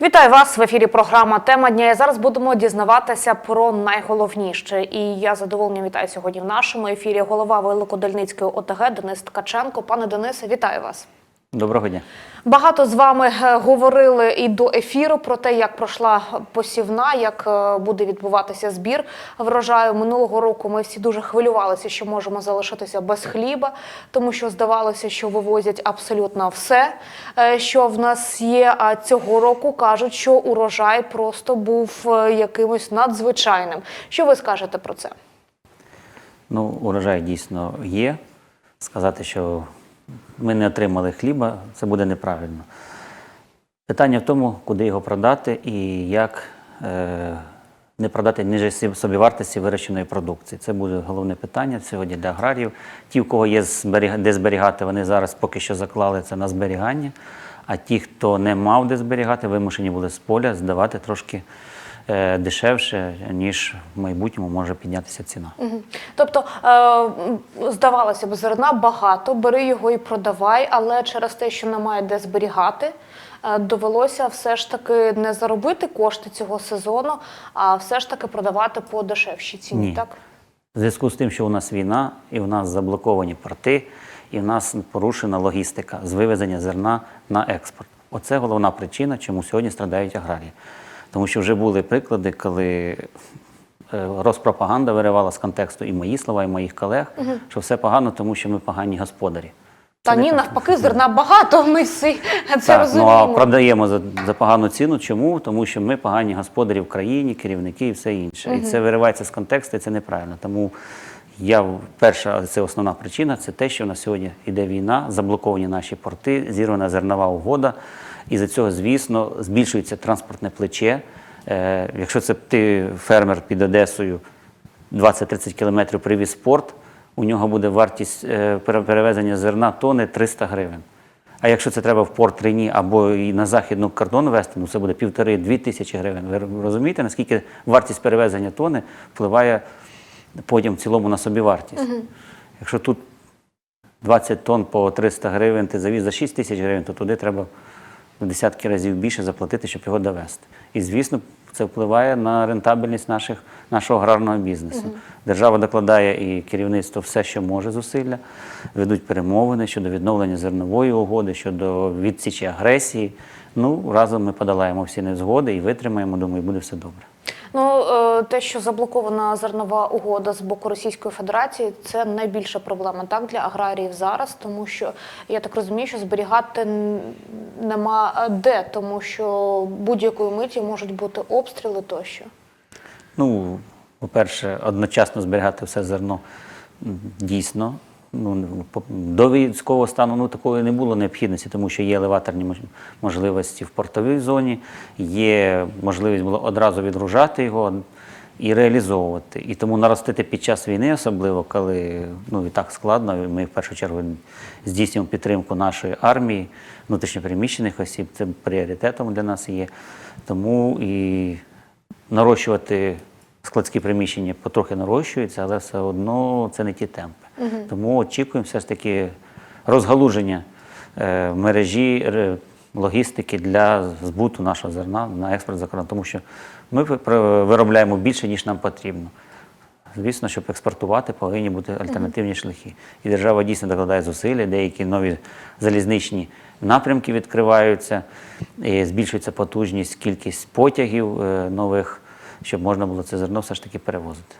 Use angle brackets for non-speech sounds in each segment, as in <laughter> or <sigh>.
Вітаю вас в ефірі. Програма Тема дня. Зараз будемо дізнаватися про найголовніше. І я задоволення вітаю сьогодні в нашому ефірі голова Великодальницької ОТГ Денис Ткаченко. Пане Денисе, вітаю вас. Доброго дня. Багато з вами е, говорили і до ефіру про те, як пройшла посівна, як е, буде відбуватися збір врожаю. Минулого року ми всі дуже хвилювалися, що можемо залишитися без хліба, тому що здавалося, що вивозять абсолютно все, е, що в нас є. А цього року кажуть, що урожай просто був якимось надзвичайним. Що ви скажете про це? Ну, урожай дійсно є. Сказати, що ми не отримали хліба, це буде неправильно. Питання в тому, куди його продати і як е, не продати ниже сі- собівартості вирощеної продукції. Це буде головне питання сьогодні для аграріїв. Ті, у кого є де зберігати, вони зараз поки що заклали це на зберігання. А ті, хто не мав де зберігати, вимушені були з поля здавати трошки дешевше, ніж в майбутньому може піднятися ціна. Тобто, е, здавалося б, зерна багато, бери його і продавай, але через те, що немає де зберігати, е, довелося все ж таки не заробити кошти цього сезону, а все ж таки продавати по дешевшій ціні. Ні. Так? В зв'язку з тим, що у нас війна, і у нас заблоковані порти, і в нас порушена логістика з вивезення зерна на експорт. Оце головна причина, чому сьогодні страдають аграрії. Тому що вже були приклади, коли е, розпропаганда виривала з контексту і мої слова, і моїх колег, що все погано, тому що ми погані господарі. Та ні, навпаки, зерна багато. Ми всі це Так, ну а продаємо за, за погану ціну. Чому? Тому що ми погані господарі в країні, керівники і все інше. І це виривається з контексту, і це неправильно. Тому я перша, це основна причина, це те, що в нас сьогодні йде війна, заблоковані наші порти, зірвана зернова угода. І за цього, звісно, збільшується транспортне плече. Е, якщо це ти фермер під Одесою 20-30 кілометрів привіз порт, у нього буде вартість е, перевезення зерна тони 300 гривень. А якщо це треба в порт Рені або і на західну кордон вести, ну це буде півтори-дві тисячі гривень. Ви розумієте, наскільки вартість перевезення тони впливає потім в цілому на собівартість? Якщо тут 20 тонн по 300 гривень ти завіз за 6 тисяч гривень, то туди треба в десятки разів більше заплатити, щоб його довести. І звісно, це впливає на рентабельність наших, нашого аграрного бізнесу. Держава докладає і керівництво все, що може зусилля, ведуть перемовини щодо відновлення зернової угоди, щодо відсічі агресії. Ну, разом ми подолаємо всі незгоди і витримаємо, думаю, буде все добре. Ну, е, те, що заблокована зернова угода з боку Російської Федерації, це найбільша проблема так для аграріїв зараз, тому що я так розумію, що зберігати нема де, тому що будь-якої миті можуть бути обстріли тощо. Ну, по-перше, одночасно зберігати все зерно дійсно. Ну, до військового стану ну, такої не було необхідності, тому що є елеваторні мож- можливості в портовій зоні, є можливість було одразу відгружати його і реалізовувати. І тому наростити під час війни, особливо коли ну, і так складно, ми в першу чергу здійснюємо підтримку нашої армії, внутрішньопереміщених осіб, це пріоритетом для нас є. Тому і нарощувати складські приміщення потрохи нарощуються, але все одно це не ті темпи. Тому очікуємо все ж таки розгалуження е, мережі ре- логістики для збуту нашого зерна на експорт за кордон, тому що ми виробляємо більше, ніж нам потрібно. Звісно, щоб експортувати, повинні бути альтернативні шляхи. І держава дійсно докладає зусилля, деякі нові залізничні напрямки відкриваються, і збільшується потужність, кількість потягів е, нових, щоб можна було це зерно все ж таки перевозити.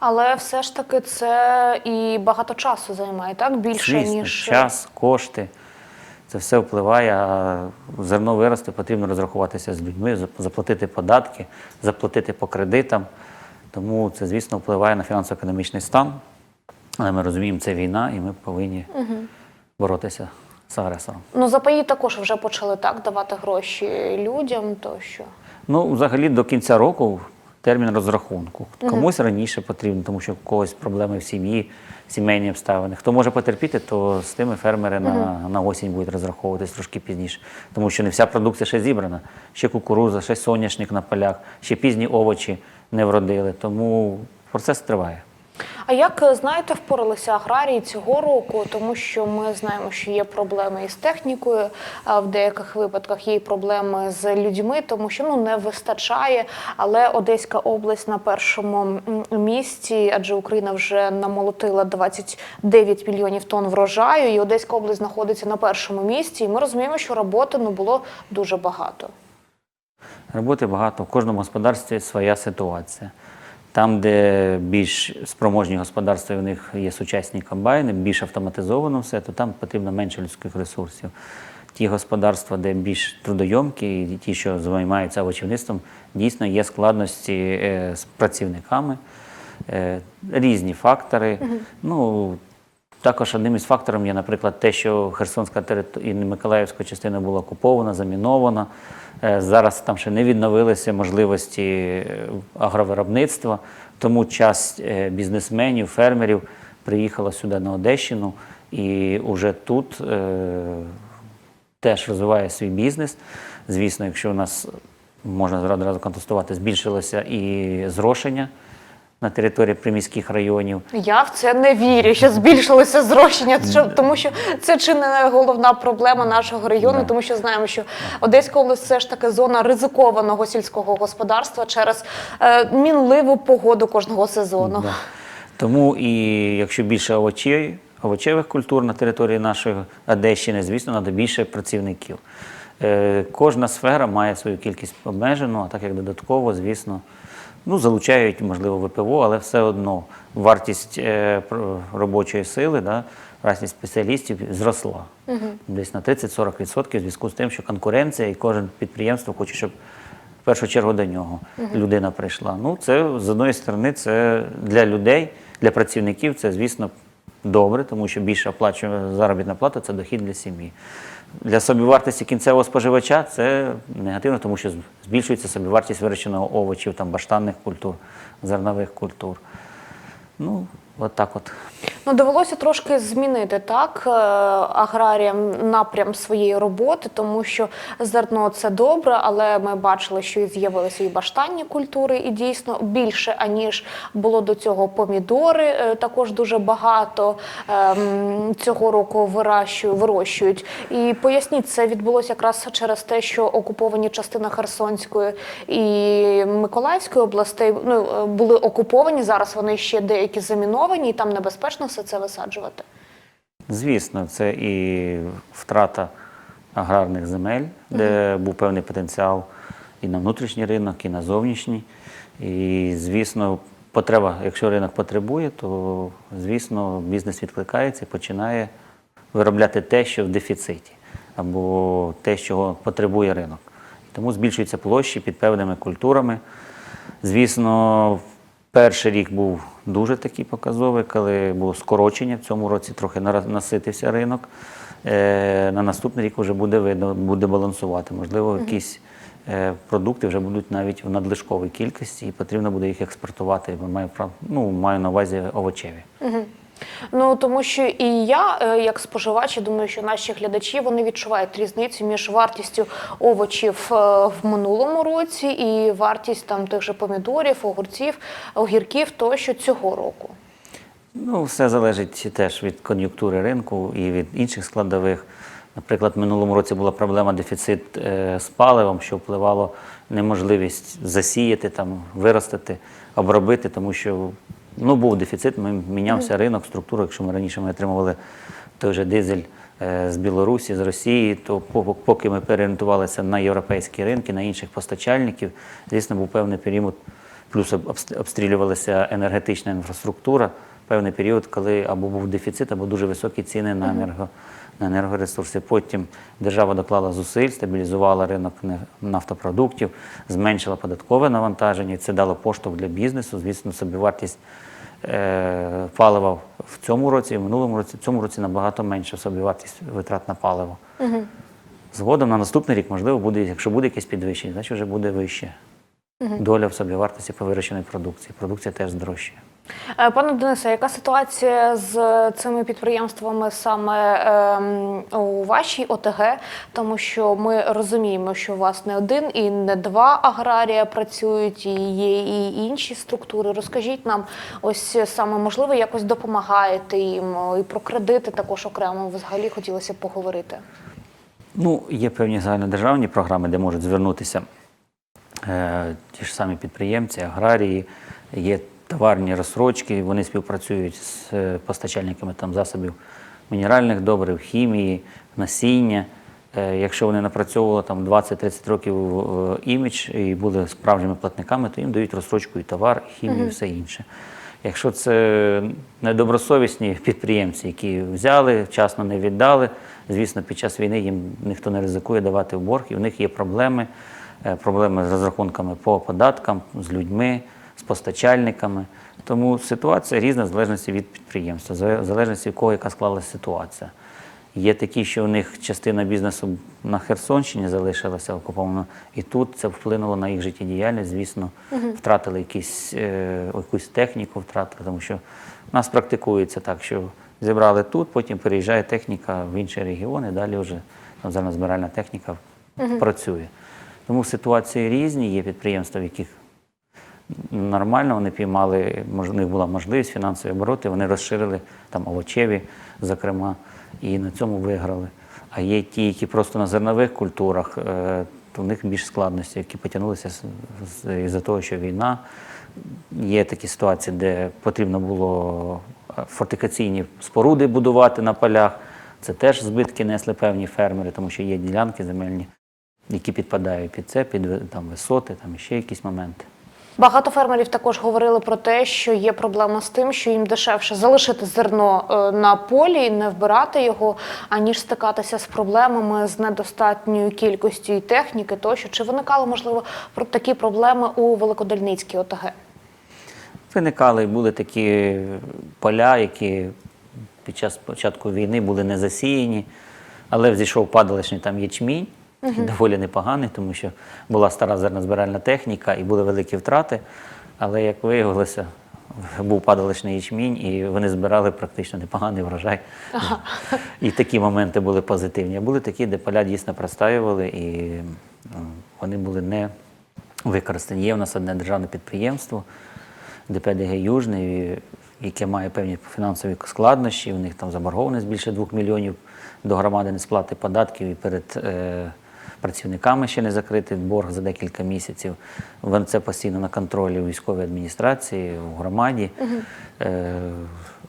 Але все ж таки це і багато часу займає, так? Більше, Звісно, ніж час, кошти. Це все впливає, а зерно вирости, потрібно розрахуватися з людьми, заплатити податки, заплатити по кредитам. Тому це, звісно, впливає на фінансово-економічний стан. Але ми розуміємо, це війна, і ми повинні боротися з агресором. Ну, запаї також вже почали так давати гроші людям тощо. Ну, взагалі, до кінця року термін розрахунку. Комусь раніше потрібно, тому що у когось проблеми в сім'ї, сімейні обставини. Хто може потерпіти, то з тими фермери на, на осінь будуть розраховуватись трошки пізніше. Тому що не вся продукція ще зібрана. Ще кукуруза, ще соняшник на полях, ще пізні овочі не вродили. Тому процес триває. А як е, знаєте, впоралися аграрії цього року, тому що ми знаємо, що є проблеми із технікою, в деяких випадках є проблеми з людьми, тому що ну не вистачає. Але Одеська область на першому місці, адже Україна вже намолотила 29 мільйонів тонн врожаю, і Одеська область знаходиться на першому місці. І ми розуміємо, що роботи ну було дуже багато. Роботи багато, в кожному господарстві своя ситуація. Там, де більш спроможні господарства, і в них є сучасні комбайни, більш автоматизовано все, то там потрібно менше людських ресурсів. Ті господарства, де більш трудойомкі, і ті, що займаються овочівництвом, дійсно є складності е, з працівниками, е, різні фактори. Ну, також одним із факторів є, наприклад, те, що Херсонська територія і Миколаївська частина була окупована, замінована. Е, Зараз там ще не відновилися можливості е, агровиробництва, тому часть е, бізнесменів, фермерів приїхала сюди на Одещину і вже тут теж розвиває свій бізнес. Звісно, якщо у нас можна одразу контестувати, збільшилося і зрошення на території приміських районів. Я в це не вірю, що збільшилося зрощення, тому що це чи не головна проблема нашого району, Да. тому що знаємо, що Одеська область все ж таки зона ризикованого сільського господарства через е, мінливу погоду кожного сезону. Да. Тому і якщо більше овочей, овочевих культур на території нашої Одещини, звісно, треба більше працівників. Е, кожна сфера має свою кількість обмежену, а так як додатково, звісно, ну, залучають, можливо, ВПО, але все одно вартість е, робочої сили, да, вартість спеціалістів зросла десь на 30-40% в зв'язку з тим, що конкуренція і кожен підприємство хоче, щоб в першу чергу до нього людина прийшла. Ну, це з одної сторони, це для людей, для працівників, це, звісно, добре, тому що більше оплачує заробітна плата це дохід для сім'ї. Для собівартості кінцевого споживача це негативно, тому що збільшується собівартість вирощеного овочів, там, баштанних культур, зернових культур. Ну, от так от. Ну, довелося трошки змінити так е, аграріям напрям своєї роботи, тому що зерно це добре, але ми бачили, що з'явилися і баштанні культури, і дійсно більше аніж було до цього помідори. е, Також дуже багато ем, цього року вирощують. І поясніть, це відбулося якраз через те, що окуповані частина Херсонської і Миколаївської областей ну, е, були окуповані. Зараз вони ще деякі заміновані, і там небезпечно все це висаджувати. Звісно, це і втрата аграрних земель, де був певний потенціал і на внутрішній ринок, і на зовнішній. І, звісно, потреба, якщо ринок потребує, то, звісно, бізнес відкликається і починає виробляти те, що в дефіциті, або те, чого потребує ринок. Тому збільшуються площі під певними культурами. Звісно, перший рік був дуже такий показовий, коли було скорочення. В цьому році трохи наситився ринок. Е, На наступний рік вже буде видно, буде балансувати. Можливо, якісь е, продукти вже будуть навіть в надлишковій кількості, і потрібно буде їх експортувати. Маю, ну, маю на увазі овочеві. Ну тому що і я, е, як споживач, я думаю, що наші глядачі вони відчувають різницю між вартістю овочів е, в минулому році і вартість там тих же помідорів, огурців, огірків тощо цього року. Ну, все залежить теж від кон'юнктури ринку і від інших складових. Наприклад, в минулому році була проблема дефіцит е, з паливом, що впливало неможливість засіяти, там, виростити, обробити, тому що ну, був дефіцит, ми мінявся ринок, структура. Якщо ми раніше ми отримували той же дизель е, з Білорусі, з Росії, то поки ми переорієнтувалися на європейські ринки, на інших постачальників, звісно, був певний період, плюс обстрілювалася енергетична інфраструктура, певний період, коли або був дефіцит, або дуже високі ціни на, енерго, на енергоресурси. Потім держава доклала зусиль, стабілізувала ринок нафтопродуктів, зменшила податкове навантаження. і Це дало поштовх для бізнесу. Звісно, собівартість е, палива в цьому році і в минулому році. В цьому році набагато менша собівартість витрат на паливо. Згодом на наступний рік, можливо, буде, якщо буде якесь підвищення, значить вже буде вище. Доля в собівартості по вирощеної продукції. Продукція теж здорожчає. Е, Пане Денисе, яка ситуація з цими підприємствами саме ем, у вашій ОТГ? Тому що ми розуміємо, що у вас не один і не два аграрія працюють, і є і інші структури. Розкажіть нам, ось саме можливо, якось допомагаєте їм і про кредити також окремо взагалі хотілося б поговорити. Ну, є певні загальнодержавні програми, де можуть звернутися е, ті ж самі підприємці, аграрії, є товарні розсрочки, вони співпрацюють з е, постачальниками там, засобів мінеральних добрив, хімії, насіння. Е, якщо вони напрацьовували там 20-30 років е, імідж і були справжніми платниками, то їм дають розсрочку і товар, і хімію, і все інше. Якщо це недобросовісні підприємці, які взяли, вчасно не віддали, звісно, під час війни їм ніхто не ризикує давати в борг, і у них є проблеми, проблеми з розрахунками по податкам, з людьми, постачальниками. Тому ситуація різна в залежності від підприємства, в залежності від кого яка склалася ситуація. Є такі, що у них частина бізнесу на Херсонщині залишилася окупована, і тут це вплинуло на їх життєдіяльність. Звісно, втратили якісь, е, якусь техніку, втратили, тому що в нас практикується так, що зібрали тут, потім переїжджає техніка в інші регіони, далі вже там збиральна техніка працює. Тому ситуації різні, є підприємства, в яких нормально, вони піймали, у них була можливість фінансові обороти, вони розширили там овочеві, зокрема, і на цьому виграли. А є ті, які просто на зернових культурах, е, то в них більш складності, які потягнулися із-за того, що війна. Є такі ситуації, де потрібно було е, фортифікаційні споруди будувати на полях. Це теж збитки несли певні фермери, тому що є ділянки земельні, які підпадають під це, під там, висоти, там ще якісь моменти. Багато фермерів також говорили про те, що є проблема з тим, що їм дешевше залишити зерно е, на полі і не вбирати його, аніж стикатися з проблемами з недостатньою кількістю і техніки. Тощо чи виникали можливо про такі проблеми у Великодольницькій ОТГ? Виникали, були такі поля, які під час початку війни були не засіяні, але взійшов падалишний там ячмінь, який доволі непоганий, тому що була стара зернозбиральна техніка і були великі втрати. Але як виявилося, був падалишний ячмінь, і вони збирали практично непоганий врожай. І такі моменти були позитивні. А були такі, де поля дійсно простаювали, і ну, вони були не використані. Є в нас одне державне підприємство. ДПДГ Южний, яке має певні фінансові складнощі, у них там заборгованість більше 2 мільйонів до громади несплати податків і перед е, працівниками ще не закритий борг за декілька місяців. Це постійно на контролі у військовій адміністрації, у громаді. Е,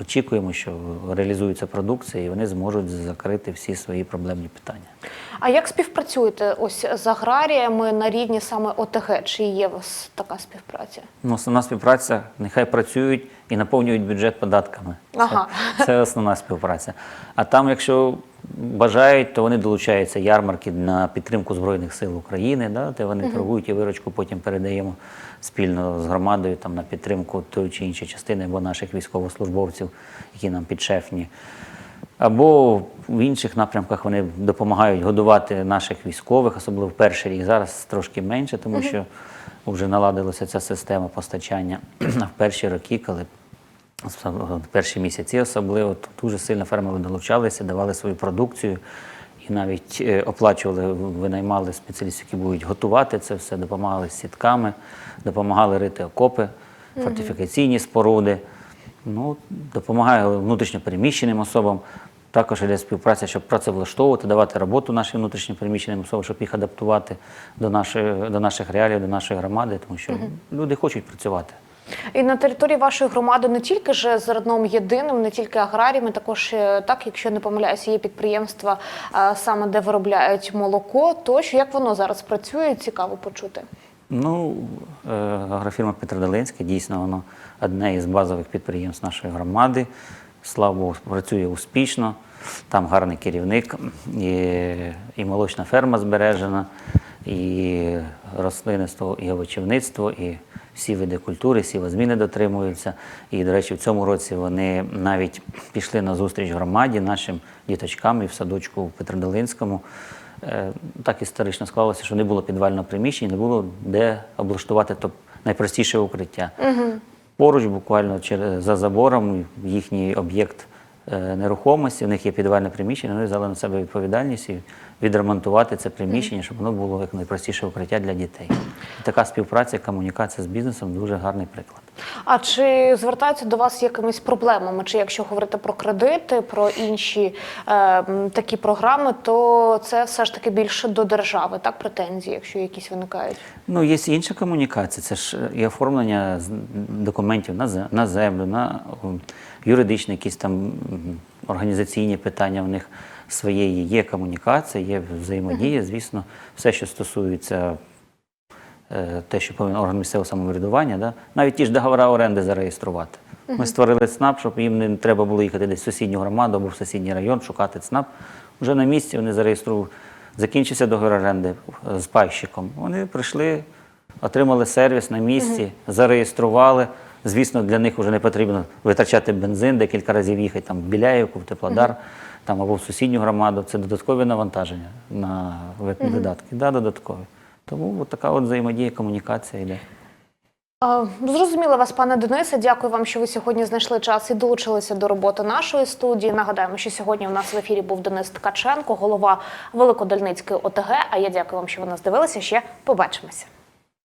очікуємо, що реалізується продукція і вони зможуть закрити всі свої проблемні питання. А як співпрацюєте ось з аграріями на рівні саме ОТГ? Чи є у вас така співпраця? Ну, основна співпраця, нехай працюють і наповнюють бюджет податками. Ага. Це, це основна співпраця. А там, якщо бажають, то вони долучаються ярмарки на підтримку Збройних сил України, да, де вони торгують і виручку потім передаємо спільно з громадою там, на підтримку тої чи іншої частини або наших військовослужбовців, які нам підшефні. Або в інших напрямках вони допомагають годувати наших військових, особливо в перший рік. Зараз трошки менше, тому що вже наладилася ця система постачання. А <clears throat> в перші роки, коли перші місяці особливо, то дуже сильно фермери долучалися, давали свою продукцію і навіть е, оплачували, винаймали спеціалістів, які будуть готувати це все, допомагали з сітками, допомагали рити окопи, фортифікаційні споруди. Ну, допомагає внутрішньопереміщеним особам. Також іде співпраця, щоб працевлаштовувати, давати роботу нашим внутрішньопереміщеним особам, щоб їх адаптувати до, нашої, до наших реалій, до нашої громади, тому що люди хочуть працювати. І на території вашої громади не тільки ж зерном єдиним, не тільки аграріями, також е, так, якщо не помиляюся, є підприємства е, саме де виробляють молоко. Тощо як воно зараз працює, цікаво почути. Ну, е, агрофірма Петродолинська дійсно воно одне із базових підприємств нашої громади. Слава Богу, працює успішно. Там гарний керівник, і, і молочна ферма збережена, і рослинництво, і овочівництво, і всі види культури, сівозміни дотримуються. І, до речі, в цьому році вони навіть пішли на зустріч громаді нашим діточкам і в садочку в Петродолинському. Е, Так історично склалося, що не було підвального приміщення, не було де облаштувати то найпростіше укриття. поруч, буквально через за забором, їхній об'єкт нерухомості. У них є підвальне приміщення. Вони взяли на себе відповідальність і відремонтувати це приміщення, щоб воно було як найпростіше укриття для дітей. Така співпраця, комунікація з бізнесом дуже гарний приклад. А чи звертаються до вас з якимись проблемами? Чи якщо говорити про кредити, про інші е, такі програми, то це все ж таки більше до держави, так претензії, якщо якісь виникають? Ну, є інша комунікація, це ж і оформлення документів на, на землю, на юридичні якісь там організаційні питання в них своєї. Є комунікація, є взаємодія, звісно, все, що стосується е, те, що повинен орган місцевого самоврядування, да? навіть ті ж договори оренди зареєструвати. Ми створили ЦНАП, щоб їм не треба було їхати десь в сусідню громаду або в сусідній район, шукати ЦНАП. Вже на місці вони зареєстрували. Закінчився договір оренди е, з пайщиком. Вони прийшли, отримали сервіс на місці, зареєстрували. Звісно, для них вже не потрібно витрачати бензин, декілька разів їхати там в Біляївку, в Теплодар там, або в сусідню громаду. Це додаткові навантаження на ви- видатки. Да, додаткові. Тому от така от взаємодія, комунікація йде. Зрозуміла вас, пане Денисе. Дякую вам, що ви сьогодні знайшли час і долучилися до роботи нашої студії. Нагадаємо, що сьогодні у нас в ефірі був Денис Ткаченко, голова Великодальницької ОТГ. А я дякую вам, що ви нас дивилися. Ще побачимося.